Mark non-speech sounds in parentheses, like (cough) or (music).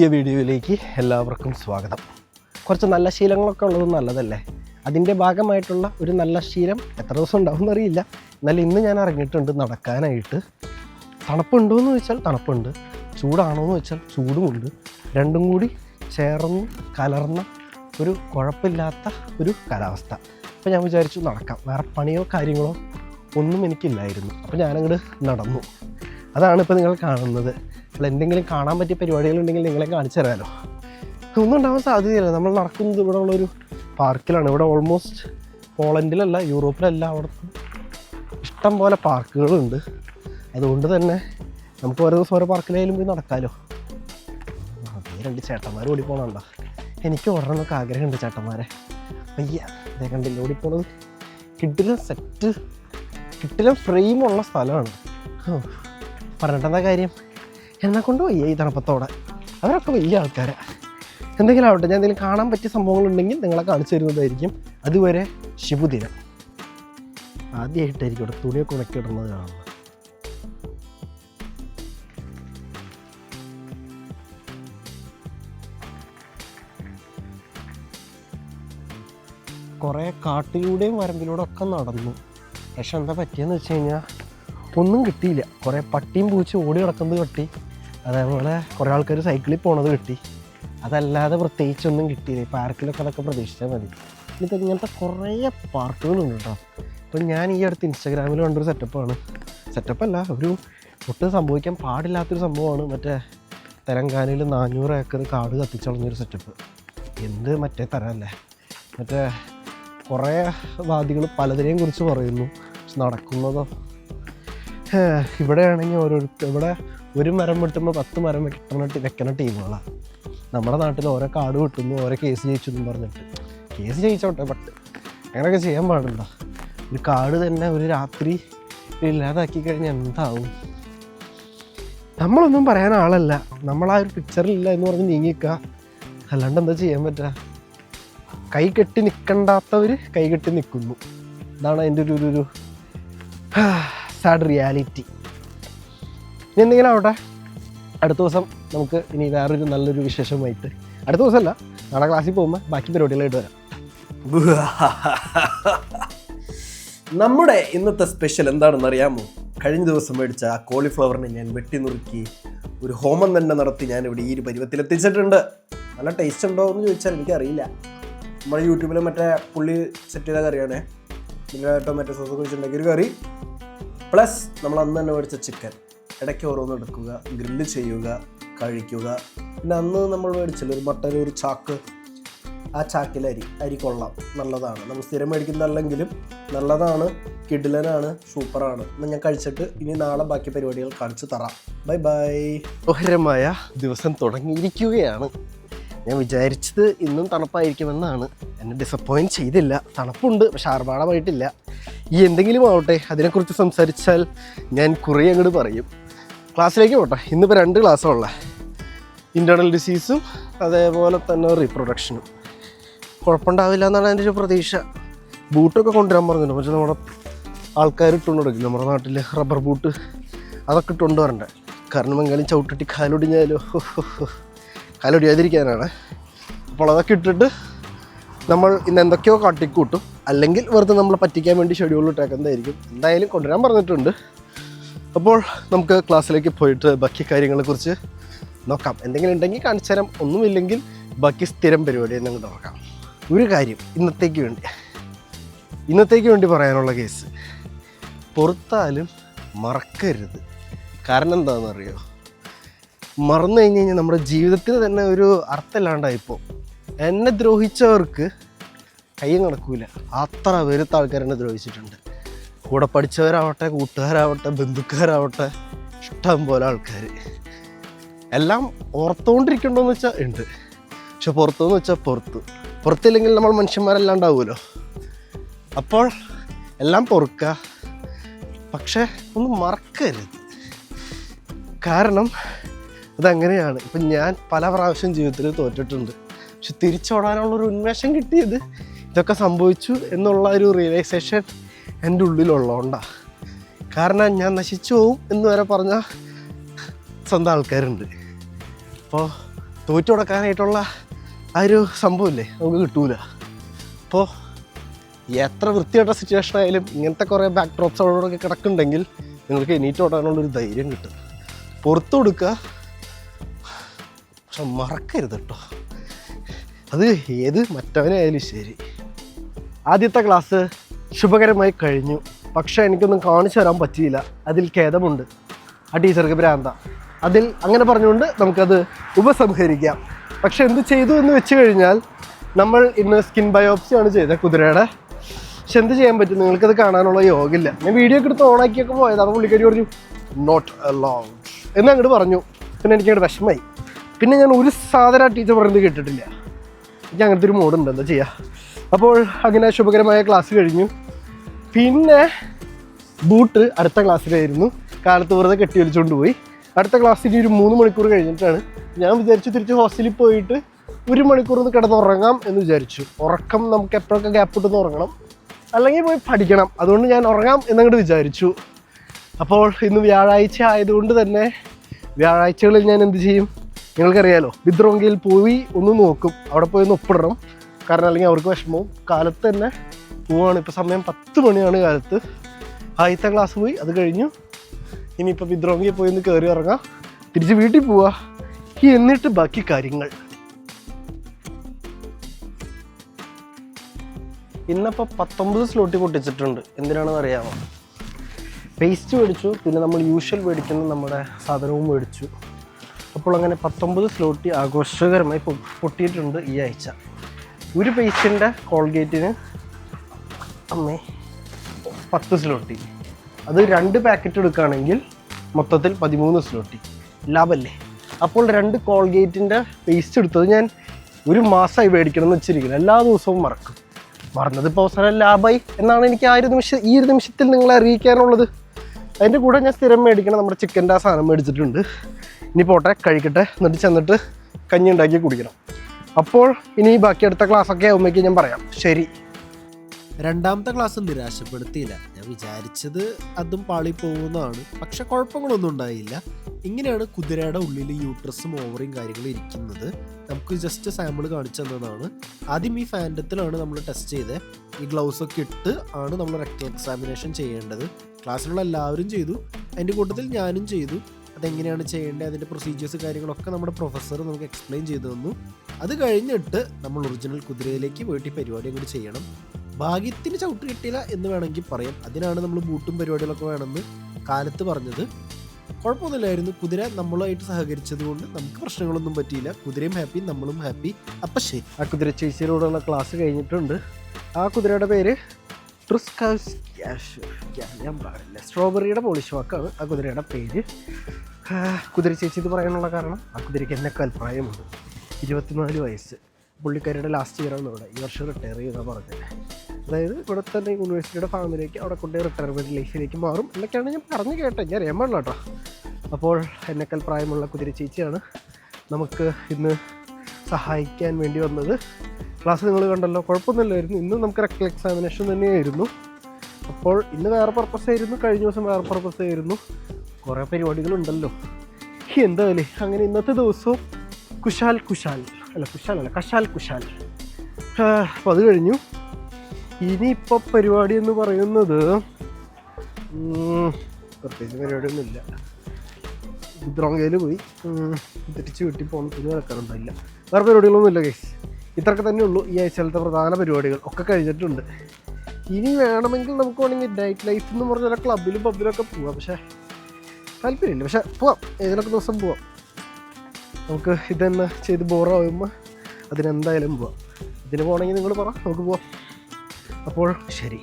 ഈ വീഡിയോയിലേക്ക് എല്ലാവർക്കും സ്വാഗതം. കുറച്ച് നല്ല ശീലങ്ങളൊക്കെ ഉള്ളത് നല്ലതല്ലേ? അതിന്റെ ഭാഗമായിട്ടുള്ള ഒരു നല്ല ശീലം എത്ര ദിവസം ഉണ്ടാവും എന്നറിയില്ല. എന്നാലും ഇന്ന് ഞാൻ ഇറങ്ങിയിട്ടുണ്ട് നടക്കാനായിട്ട്. തണുപ്പുണ്ടോ എന്ന് ചോദിച്ചാൽ തണുപ്പുണ്ട്. ചൂടാണോ എന്ന് വെച്ചാൽ ചൂടുമുണ്ട്. രണ്ടും കൂടി ചേർന്ന് കലർന്ന ഒരു കുഴപ്പമില്ലാത്ത ഒരു കാലാവസ്ഥ. അപ്പോൾ ഞാൻ വിചാരിച്ചു നടക്കാം. വേറെ പണിയോ കാര്യങ്ങളോ ഒന്നും എനിക്കില്ലായിരുന്നു. അപ്പോൾ ഞാനങ്ങോട്ട് നടന്നു. അതാണ് ഇപ്പോൾ നിങ്ങൾ കാണുന്നത്. അപ്പോൾ എന്തെങ്കിലും കാണാൻ പറ്റിയ പരിപാടികളുണ്ടെങ്കിൽ നിങ്ങളെ കാണിച്ചു തരാമല്ലോ ഒന്നും ഉണ്ടാവാൻ സാധ്യതയില്ല. നമ്മൾ നടക്കുന്നത് ഇവിടെ ഉള്ളൊരു പാർക്കിലാണ്. ഇവിടെ ഓൾമോസ്റ്റ് പോളണ്ടിലല്ല യൂറോപ്പിലല്ല അവിടെ ഇഷ്ടം പോലെ പാർക്കുകളുണ്ട്. അതുകൊണ്ട് തന്നെ നമുക്ക് ഓരോ ദിവസം ഓരോ പാർക്കിലായാലും പോയി നടക്കാമല്ലോ അതേ രണ്ട് ചേട്ടന്മാർ ഓടിപ്പോണണ്ട എനിക്ക് ഓടണമെന്നൊക്കെ ആഗ്രഹമുണ്ട് ചേട്ടന്മാരെ. അയ്യ അതേ കണ്ടില്ല? ഓടിപ്പോണത് കിട്ടിലും സെറ്റ് കിട്ടിലും ഫ്രെയിമുള്ള സ്ഥലമാണ്. പറഞ്ഞിട്ടെന്താ കാര്യം? എന്നെ കൊണ്ട് വയ്യ ഈ തണുപ്പത്തോടെ. അവരൊക്കെ വലിയ ആൾക്കാരെ. എന്തെങ്കിലും ആവട്ടെ ഞാൻ എന്തെങ്കിലും കാണാൻ പറ്റിയ സംഭവങ്ങളുണ്ടെങ്കിൽ നിങ്ങളെ കാണിച്ചു തരുന്നതായിരിക്കും. അതുവരെ ശിവദിനം ആദ്യമായിട്ടായിരിക്കും ഇവിടെ തുണിയൊക്കെ ഉണക്കി ഇടുന്നത് കാണുന്നത്. കുറേ കാട്ടിലൂടെയും വരമ്പിലൂടെ ഒക്കെ നടന്നു. പക്ഷെ എന്താ പറ്റിയെന്ന് വെച്ച് കഴിഞ്ഞാൽ ഒന്നും കിട്ടിയില്ല. കുറേ പട്ടിയും പൂച്ച ഓടി കിടക്കുന്നത് കിട്ടി. അതേപോലെ കുറേ ആൾക്കാർ സൈക്കിളിൽ പോണത് കിട്ടി. അതല്ലാതെ പ്രത്യേകിച്ചൊന്നും കിട്ടിയില്ല. പാർക്കിലൊക്കെ അതൊക്കെ പ്രതീക്ഷിച്ചാൽ മതി. ഇത് ഇങ്ങനത്തെ കുറേ പാർക്കുകളുണ്ട് കേട്ടോ ഇപ്പം ഞാൻ ഈ അടുത്ത് ഇൻസ്റ്റാഗ്രാമിൽ കണ്ടൊരു സെറ്റപ്പാണ് സെറ്റപ്പല്ല ഒരു ഒട്ടും സംഭവിക്കാൻ പാടില്ലാത്തൊരു സംഭവമാണ്. മറ്റേ തെലങ്കാനയിൽ നാനൂറ് ഏക്കർ കാട് കത്തിച്ചളഞ്ഞൊരു സെറ്റപ്പ് എന്ത് മറ്റേ തരമല്ലേ മറ്റേ കുറേ വാദികൾ പലതിനെയും കുറിച്ച് പറയുന്നു. പക്ഷെ നടക്കുന്നതോ? ഇവിടെയാണെങ്കിൽ ഓരോരുത്തർ ഇവിടെ ഒരു മരം വെട്ടുമ്പോൾ പത്ത് മരം ടി- വെക്കണ ടീമുകളാണ് നമ്മുടെ നാട്ടിൽ ഓരോ കാട് വെട്ടുന്നു ഓരോ കേസ് ജയിച്ചു എന്നും പറഞ്ഞിട്ട്. കേസ് ജയിച്ചോട്ടെ ബട്ട് അങ്ങനെയൊക്കെ ചെയ്യാൻ പാടില്ല. ഒരു കാട് തന്നെ ഒരു രാത്രി ഇല്ലാതാക്കി കഴിഞ്ഞാൽ എന്താവും? നമ്മളൊന്നും പറയാൻ ആളല്ല. നമ്മൾ ആ ഒരു പിക്ചറിലില്ല എന്ന് പറഞ്ഞ് നീങ്ങിക്കുക അല്ലാണ്ട് എന്താ ചെയ്യാൻ പറ്റുക കൈ കെട്ടി നിൽക്കണ്ടാത്തവർ കൈ കെട്ടി നിൽക്കുന്നു ഇതാണ് അതിന്റെ ഒരു ഒരു സാഡ് റിയാലിറ്റി ഇനി എന്തെങ്കിലും ആവട്ടെ? അടുത്ത ദിവസം നമുക്ക് ഇനി വേറൊരു നല്ലൊരു വിശേഷമായിട്ട് അടുത്ത ദിവസമല്ല നാളെ ക്ലാസ്സിൽ പോകുമ്പോൾ ബാക്കി പരിപാടികളായിട്ട് വരാം. (laughs) നമ്മുടെ ഇന്നത്തെ സ്പെഷ്യൽ എന്താണെന്ന് അറിയാമോ? കഴിഞ്ഞ ദിവസം മേടിച്ച ആ കോളിഫ്ലവറിനെ ഞാൻ വെട്ടി നുറുക്കി ഒരു ഹോമം തന്നെ നടത്തി ഞാൻ ഇവിടെ ഈ ഒരു പരുവത്തിലെത്തിച്ചിട്ടുണ്ട് നല്ല ടേസ്റ്റ് ഉണ്ടോ എന്ന് ചോദിച്ചാൽ എനിക്കറിയില്ല. നമ്മുടെ യൂട്യൂബിൽ മറ്റേ പുള്ളി സെറ്റ് ചെയ്ത കറിയാണേ. പിന്നെ ടൊമാറ്റോ സോസ് കുഴിച്ചിട്ടുണ്ടെങ്കിൽ ഒരു കറി. പ്ലസ് നമ്മൾ അന്ന് തന്നെ മേടിച്ച ചിക്കൻ ഇടയ്ക്ക് ഓരോന്ന് എടുക്കുക ഗ്രില്ല് ചെയ്യുക കഴിക്കുക. പിന്നെ അന്ന് നമ്മൾ മേടിച്ചില്ല ഒരു മട്ടൻ ഒരു ചാക്ക്. ആ ചാക്കിൽ അരി അരി കൊള്ളാം. നല്ലതാണ്. നമ്മൾ സ്ഥിരം മേടിക്കുന്നതല്ലെങ്കിലും നല്ലതാണ് കിഡിലനാണ് സൂപ്പറാണ്. എന്നാൽ ഞാൻ കഴിച്ചിട്ട് ഇനി നാളെ ബാക്കി പരിപാടികൾ കാണിച്ചു തരാം. Bye bye. മനോഹരമായ ദിവസം തുടങ്ങിയിരിക്കുകയാണ്. ഞാൻ വിചാരിച്ചത് ഇന്നും തണുപ്പായിരിക്കുമെന്നാണ്. എന്നെ ഡിസപ്പോയിന്റ് ചെയ്തില്ല. തണുപ്പുണ്ട് പക്ഷെ ആർഭാടമായിട്ടില്ല. ഈ എന്തെങ്കിലും ആവട്ടെ അതിനെക്കുറിച്ച് സംസാരിച്ചാൽ ഞാൻ കുറേ അങ്ങോട്ട് പറയും. ക്ലാസ്സിലേക്ക് പോട്ടെ. ഇന്നിപ്പോൾ രണ്ട് ക്ലാസ്സുള്ള ഇന്റേർണൽ ഡിസീസും അതേപോലെ തന്നെ റീപ്രൊഡക്ഷനും കുഴപ്പമുണ്ടാവില്ല എന്നാണ് എന്റെ ഒരു പ്രതീക്ഷ. ബൂട്ടൊക്കെ കൊണ്ടുവരാൻ പറഞ്ഞിട്ടുണ്ട് പക്ഷേ നമ്മുടെ ആൾക്കാർ ഇട്ടുകൊണ്ട് കൊടുക്കും നമ്മുടെ നാട്ടിൽ റബ്ബർ ബൂട്ട് അതൊക്കെ ഇട്ടുകൊണ്ട് വരണ്ടേ. കാരണം എങ്കിലും ചവിട്ടിട്ട് കാലൊടിഞ്ഞാലോ? കാലൊടിയാതിരിക്കാനാണ്. അപ്പോൾ അതൊക്കെ ഇട്ടിട്ട് നമ്മൾ ഇന്ന് എന്തൊക്കെയോ കാട്ടിക്കൂട്ടും. അല്ലെങ്കിൽ വെറുതെ നമ്മളെ പറ്റിക്കാൻ വേണ്ടി ഷെഡ്യൂൾ ഇട്ടേക്കുന്നതായിരിക്കും. എന്തായാലും കൊണ്ടുവരാൻ പറഞ്ഞിട്ടുണ്ട്. അപ്പോൾ നമുക്ക് ക്ലാസ്സിലേക്ക് പോയിട്ട് ബാക്കി കാര്യങ്ങളെക്കുറിച്ച് നോക്കാം. എന്തെങ്കിലും ഉണ്ടെങ്കിൽ കാണിച്ചു തരാം. ഒന്നുമില്ലെങ്കിൽ ബാക്കി സ്ഥിരം പരിപാടി തന്നെ നോക്കാം. ഒരു കാര്യം ഇന്നത്തേക്ക് വേണ്ടി ഇന്നത്തേക്ക് വേണ്ടി പറയാനുള്ള കേസ്. പുറത്താലും മറക്കരുത്. കാരണം എന്താണെന്ന് അറിയോ മറന്നു കഴിഞ്ഞ് കഴിഞ്ഞാൽ നമ്മുടെ ജീവിതത്തിന് തന്നെ ഒരു അർത്ഥമില്ലാണ്ടായിപ്പോൾ എന്നെ ദ്രോഹിച്ചവർക്ക് കയ്യും നടക്കൂല. അത്ര വെറുത്ത ആൾക്കാരെന്നെ ദ്രോഹിച്ചിട്ടുണ്ട്. കൂടെ പഠിച്ചവരാവട്ടെ കൂട്ടുകാരാവട്ടെ ബന്ധുക്കാരാവട്ടെ ഇഷ്ടം പോലെ ആൾക്കാർ എല്ലാം ഓർത്തുകൊണ്ടിരിക്കണ്ടോന്ന് വെച്ചാൽ ഉണ്ട്. പക്ഷെ പുറത്തുനിന്ന് വെച്ചാൽ പുറത്ത്. പുറത്തില്ലെങ്കിൽ നമ്മൾ മനുഷ്യന്മാരെല്ലാം ഉണ്ടാവുമല്ലോ. അപ്പോൾ എല്ലാം പൊറുക്കുക പക്ഷേ ഒന്ന് മറക്കരുത്. കാരണം അതങ്ങനെയാണ്. ഇപ്പം ഞാൻ പല പ്രാവശ്യം ജീവിതത്തിൽ തോറ്റിട്ടുണ്ട്. പക്ഷെ തിരിച്ചോടാനുള്ളൊരു ഉന്മേഷം കിട്ടിയത് ഇതൊക്കെ സംഭവിച്ചു എന്നുള്ള ഒരു റിയലൈസേഷൻ എന്റെ ഉള്ളിലുള്ളതുകൊണ്ടാണ് കാരണം ഞാൻ നശിച്ചു പോവും എന്ന് വരെ പറഞ്ഞ സ്വന്തം ആൾക്കാരുണ്ട്. അപ്പോൾ തോറ്റു കൊടുക്കാനായിട്ടുള്ള ആ ഒരു സംഭവമില്ലേ? നമുക്ക് കിട്ടൂല. അപ്പോൾ എത്ര വൃത്തിയായിട്ട സിറ്റുവേഷൻ ആയാലും ഇങ്ങനത്തെ കുറേ ബാക്ക് ഡ്രോപ്സ് അവിടെ കിടക്കുന്നുണ്ടെങ്കിൽ നിങ്ങൾക്ക് എണീറ്റ് ഓടാനുള്ളൊരു ധൈര്യം കിട്ടും. പുറത്തു കൊടുക്കുക പക്ഷെ മറക്കരുത് കേട്ടോ. അത് ഏത് മറ്റവനായാലും ശരി. ആദ്യത്തെ ക്ലാസ് ശുഭകരമായി കഴിഞ്ഞു. പക്ഷേ എനിക്കൊന്നും കാണിച്ചു തരാൻ പറ്റിയില്ല. അതിൽ ഖേദമുണ്ട്. ആ ടീച്ചർക്ക് ഭ്രാന്ത. അതിൽ അങ്ങനെ പറഞ്ഞുകൊണ്ട് നമുക്കത് ഉപസംഹരിക്കാം. പക്ഷെ എന്ത് ചെയ്തു എന്ന് വെച്ച് കഴിഞ്ഞാൽ നമ്മൾ ഇന്ന് സ്കിൻ ബയോപ്സിയാണ് ചെയ്തത് കുതിരയുടെ. പക്ഷെ എന്ത് ചെയ്യാൻ പറ്റും? നിങ്ങൾക്കത് കാണാനുള്ള യോഗമില്ല ഞാൻ വീഡിയോ ഒക്കെ എടുത്ത് ഓണാക്കിയൊക്കെ പോയതാണ് പുള്ളിക്കാരി പറഞ്ഞു നോട്ട് അലൗഡ് എന്ന് അങ്ങോട്ട് പറഞ്ഞു. പിന്നെ എനിക്കങ്ങോട്ട് വിഷമായി. പിന്നെ ഞാൻ ഒരു സാധനം ടീച്ചർ പറയുന്നത് കേട്ടിട്ടില്ല. എനിക്ക് അങ്ങനത്തെ ഒരു മോഡുണ്ട് എന്താ ചെയ്യുക അപ്പോൾ അങ്ങനെ ശുഭകരമായ ക്ലാസ് കഴിഞ്ഞു. പിന്നെ ബൂട്ട് അടുത്ത ക്ലാസ്സിലായിരുന്നു. കാലത്ത് വെറുതെ കെട്ടി വലിച്ചുകൊണ്ട് പോയി. അടുത്ത ക്ലാസ്സിൽ ഒരു മൂന്ന് മണിക്കൂർ കഴിഞ്ഞിട്ടാണ്. ഞാൻ വിചാരിച്ചു തിരിച്ച് ഹോസ്റ്റലിൽ പോയിട്ട് ഒരു മണിക്കൂർ ഒന്ന് കിടന്ന് ഉറങ്ങാം എന്ന് വിചാരിച്ചു. ഉറക്കം നമുക്ക് എപ്പോഴൊക്കെ ഗ്യാപ്പ് ഇട്ടെന്ന് ഉറങ്ങണം. അല്ലെങ്കിൽ പോയി പഠിക്കണം. അതുകൊണ്ട് ഞാൻ ഉറങ്ങാം എന്നങ്ങോട്ട് വിചാരിച്ചു. അപ്പോൾ ഇന്ന് വ്യാഴാഴ്ച ആയതുകൊണ്ട് തന്നെ വ്യാഴാഴ്ചകളിൽ ഞാൻ എന്ത് ചെയ്യും? നിങ്ങൾക്കറിയാലോ വിദ്രോങ്കയിൽ പോയി ഒന്ന് നോക്കും. അവിടെ പോയി ഒന്ന് ഒപ്പിടണം. കാരണം അല്ലെങ്കിൽ അവർക്ക് വിഷമവും. കാലത്ത് തന്നെ പോവാണ്. ഇപ്പോൾ സമയം പത്ത് മണിയാണ് കാലത്ത്. ആദ്യത്തെ ക്ലാസ് പോയി അത് കഴിഞ്ഞു. ഇനിയിപ്പോൾ വിദ്രോഹി പോയി ഒന്ന് കയറി ഇറങ്ങാം. തിരിച്ച് വീട്ടിൽ പോവാ. എന്നിട്ട് ബാക്കി കാര്യങ്ങൾ. ഇന്നിപ്പോൾ പത്തൊമ്പത് സ്ലോട്ടി പൊട്ടിച്ചിട്ടുണ്ട്. എന്തിനാണെന്ന് അറിയാമോ പേസ്റ്റ് മേടിച്ചു. പിന്നെ നമ്മൾ യൂഷ്വൽ മേടിക്കുന്ന നമ്മുടെ സാധനവും മേടിച്ചു. അപ്പോൾ അങ്ങനെ പത്തൊമ്പത് സ്ലോട്ടി ആഘോഷകരമായി പൊട്ടിയിട്ടുണ്ട് ഈ ആഴ്ച. ഒരു പേസ്റ്റിന്റെ കോൾഗേറ്റിന് അമ്മേ. പത്ത് സ്ലോട്ടി അത് രണ്ട് പാക്കറ്റ് എടുക്കുകയാണെങ്കിൽ മൊത്തത്തിൽ പതിമൂന്ന് സ്ലോട്ടി ലാഭല്ലേ? അപ്പോൾ രണ്ട് കോൾഗേറ്റിന്റെ പേസ്റ്റ് എടുത്തത് ഞാൻ ഒരു മാസമായി മേടിക്കണം എന്ന് വെച്ചിരിക്കുന്നത് എല്ലാ ദിവസവും മറക്കും. മറന്നത് ഇപ്പോൾ അവസരം ലാഭമായി എന്നാണ് എനിക്ക് ആ ഒരു നിമിഷം ഈ ഒരു നിമിഷത്തിൽ നിങ്ങളെ അറിയിക്കാനുള്ളത്. അതിന്റെ കൂടെ ഞാൻ സ്ഥിരം മേടിക്കണം നമ്മുടെ ചിക്കന്റെ ആ സാധനം മേടിച്ചിട്ടുണ്ട്. ഇനി പോട്ടെ കഴിക്കട്ടെ. എന്നിട്ട് ചെന്നിട്ട് കഞ്ഞി ഉണ്ടാക്കി കുടിക്കണം. അപ്പോൾ ഇനി ബാക്കി അടുത്ത ക്ലാസ്സൊക്കെ ആകുമ്പോഴേക്കും ഞാൻ പറയാം. ശരി. രണ്ടാമത്തെ ക്ലാസ് നിരാശപ്പെടുത്തിയില്ല. ഞാൻ വിചാരിച്ചത് അതും പാളി പോകുന്നതാണ്. പക്ഷെ കുഴപ്പങ്ങളൊന്നും ഉണ്ടായില്ല. ഇങ്ങനെയാണ് കുതിരയുടെ ഉള്ളിൽ യൂട്രസും ഓവറിയും കാര്യങ്ങളും ഇരിക്കുന്നത്. നമുക്ക് ജസ്റ്റ് സാമ്പിൾ കാണിച്ചു തന്നതാണ്. ആദ്യം ഈ ഫാൻഡത്തിലാണ് നമ്മൾ ടെസ്റ്റ് ചെയ്തത് ഈ ഗ്ലൗസ് ഒക്കെ ഇട്ട് ആണ് നമ്മൾ റെക്ടൽ എക്സാമിനേഷൻ ചെയ്യേണ്ടത്. ക്ലാസ്സിലുള്ള എല്ലാവരും ചെയ്തു. അതിന്റെ കൂട്ടത്തിൽ ഞാനും ചെയ്തു. അതെങ്ങനെയാണ് ചെയ്യേണ്ടത്? അതിന്റെ പ്രൊസീജിയേഴ്സ് കാര്യങ്ങളൊക്കെ നമ്മുടെ പ്രൊഫസർ നമുക്ക് എക്സ്പ്ലെയിൻ ചെയ്തു തന്നു. അത് കഴിഞ്ഞിട്ട് നമ്മൾ ഒറിജിനൽ കുതിരയിലേക്ക് പോയിട്ട് ഈ പരിപാടി അങ്ങോട്ട് ചെയ്യണം. ഭാഗ്യത്തിന് ചവിട്ട് കിട്ടിയില്ല എന്ന് വേണമെങ്കിൽ പറയാം. അതിനാണ് നമ്മൾ ബൂട്ടും പരിപാടികളൊക്കെ വേണമെന്ന് കാലത്ത് പറഞ്ഞത്. കുഴപ്പമൊന്നുമില്ലായിരുന്നു. കുതിര നമ്മളുമായിട്ട് സഹകരിച്ചത് കൊണ്ട് നമുക്ക് പ്രശ്നങ്ങളൊന്നും പറ്റിയില്ല. കുതിരയും ഹാപ്പി നമ്മളും ഹാപ്പി അപ്പം ശരി. ആ കുതിര ചേച്ചിയിലൂടെയുള്ള ക്ലാസ് കഴിഞ്ഞിട്ടുണ്ട്. ആ കുതിരയുടെ പേര് ട്രിസ്കാസ് ക്യാഷ് ഞാൻ പറയില്ല സ്ട്രോബെറിയുടെ പോളിഷ് വാക്കാണ് ആ കുതിരയുടെ പേര്. കുതിര ചേച്ചി ഇത് പറയാനുള്ള കാരണം ആ കുതിരയ്ക്ക് എന്നെക്കാൽ പ്രായമുണ്ട്. ഇരുപത്തിനാല് വയസ്സ്. പുള്ളിക്കാരിയുടെ ലാസ്റ്റ് ഇയറാണ് ഇവിടെ. ഈ വർഷം റിട്ടയർ ചെയ്താൽ പറഞ്ഞത്. അതായത് ഇവിടെ തന്നെ യൂണിവേഴ്സിറ്റിയുടെ ഫാമിലേക്ക് അവിടെ കൊണ്ട് റിട്ടയർമെന്റ് ലൈഫിലേക്ക് മാറും. എന്നൊക്കെയാണ് ഞാൻ പറഞ്ഞു കേട്ടത്. ഞാൻ പാടില്ല കേട്ടോ. അപ്പോൾ എന്നെക്കാൾ പ്രായമുള്ള കുതിര ചേച്ചിയാണ് നമുക്ക് ഇന്ന് സഹായിക്കാൻ വേണ്ടി വന്നത്. ക്ലാസ് നിങ്ങൾ കണ്ടല്ലോ കുഴപ്പമൊന്നുമില്ലായിരുന്നു ഇന്ന് നമുക്ക് റെക്കൽ എക്സാമിനേഷൻ തന്നെയായിരുന്നു. അപ്പോൾ ഇന്ന് വേറെ പർപ്പസ് ആയിരുന്നു. കഴിഞ്ഞ ദിവസം വേറെ പർപ്പസ് ആയിരുന്നു. കുറേ പരിപാടികളുണ്ടല്ലോ. എന്തായാലും അങ്ങനെ ഇന്നത്തെ ദിവസവും കുശാൽ കുശാൽ. അല്ല കുശാൽ അല്ല കശാൽ കുശാൽ. അപ്പോൾ അത് കഴിഞ്ഞു. ഇനിയിപ്പോൾ പരിപാടി എന്ന് പറയുന്നത് പ്രത്യേകിച്ച് പരിപാടിയൊന്നുമില്ല. ദ്രോങ്കയിൽ പോയി. തിരിച്ചു വീട്ടിൽ പോകണം തുണി നടക്കാറുണ്ടായില്ല വേറെ പരിപാടികളൊന്നുമില്ല കേസ് ഇത്രയൊക്കെ തന്നെ ഉള്ളൂ ഈ ആഴ്ചയിലത്തെ പ്രധാന പരിപാടികൾ. ഒക്കെ കഴിഞ്ഞിട്ടുണ്ട്. ഇനി വേണമെങ്കിൽ നമുക്ക് വേണമെങ്കിൽ നൈറ്റ് ലൈഫ് എന്ന് പറഞ്ഞാൽ ക്ലബിലും ഒക്കെ പോവാം. പക്ഷേ താല്പര്യമില്ല. പക്ഷേ പോവാം. ഏതിലൊക്കെ ദിവസം പോവാം. നമുക്ക് ഇതെന്നെ ചെയ്ത് ബോറാകുമ്പോൾ അതിനെന്തായാലും പോവാം. ഇതിന് പോകണമെങ്കിൽ നിങ്ങൾ പറ. നമുക്ക് പോവാം. അപ്പോൾ ശരി.